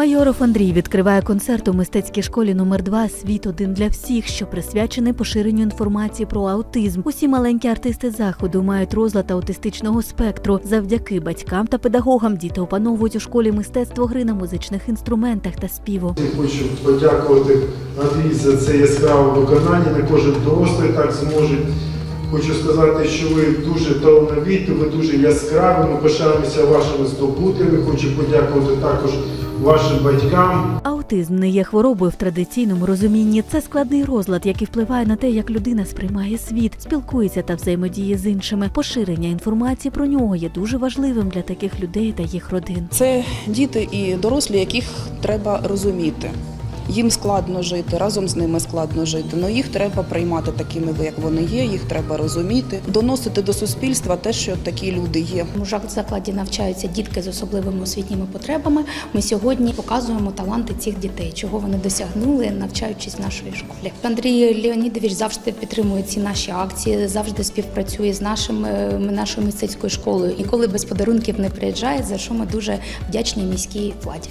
Майоров Андрій відкриває концерт у мистецькій школі номер 2 Світ один для всіх, що присвячений поширенню інформації про аутизм. Усі маленькі артисти заходу мають розлад аутистичного спектру. Завдяки батькам та педагогам діти опановують у школі мистецтво гри на музичних інструментах та співу. Хочу подякувати Андрій за це яскраве виконання. Не кожен дорослий так зможе. Хочу сказати, що ви дуже талановиті, ви дуже яскраві. Ми пишаємося вашими здобутками. Хочу подякувати також вашим батькам. Аутизм не є хворобою в традиційному розумінні. Це складний розлад, який впливає на те, як людина сприймає світ, спілкується та взаємодіє з іншими. Поширення інформації про нього є дуже важливим для таких людей та їх родин. Це діти і дорослі, яких треба розуміти. Їм складно жити, разом з ними складно жити. але їх треба приймати такими, як вони є. Їх треба розуміти, доносити до суспільства те, що такі люди є. У закладі навчаються дітки з особливими освітніми потребами. Ми сьогодні показуємо таланти цих дітей, чого вони досягнули, навчаючись в нашій школі. Андрій Леонідович завжди підтримує ці наші акції, завжди співпрацює з нашим, е, нашою мистецькою школою. Коли без подарунків не приїжджає, за що ми дуже вдячні міській владі.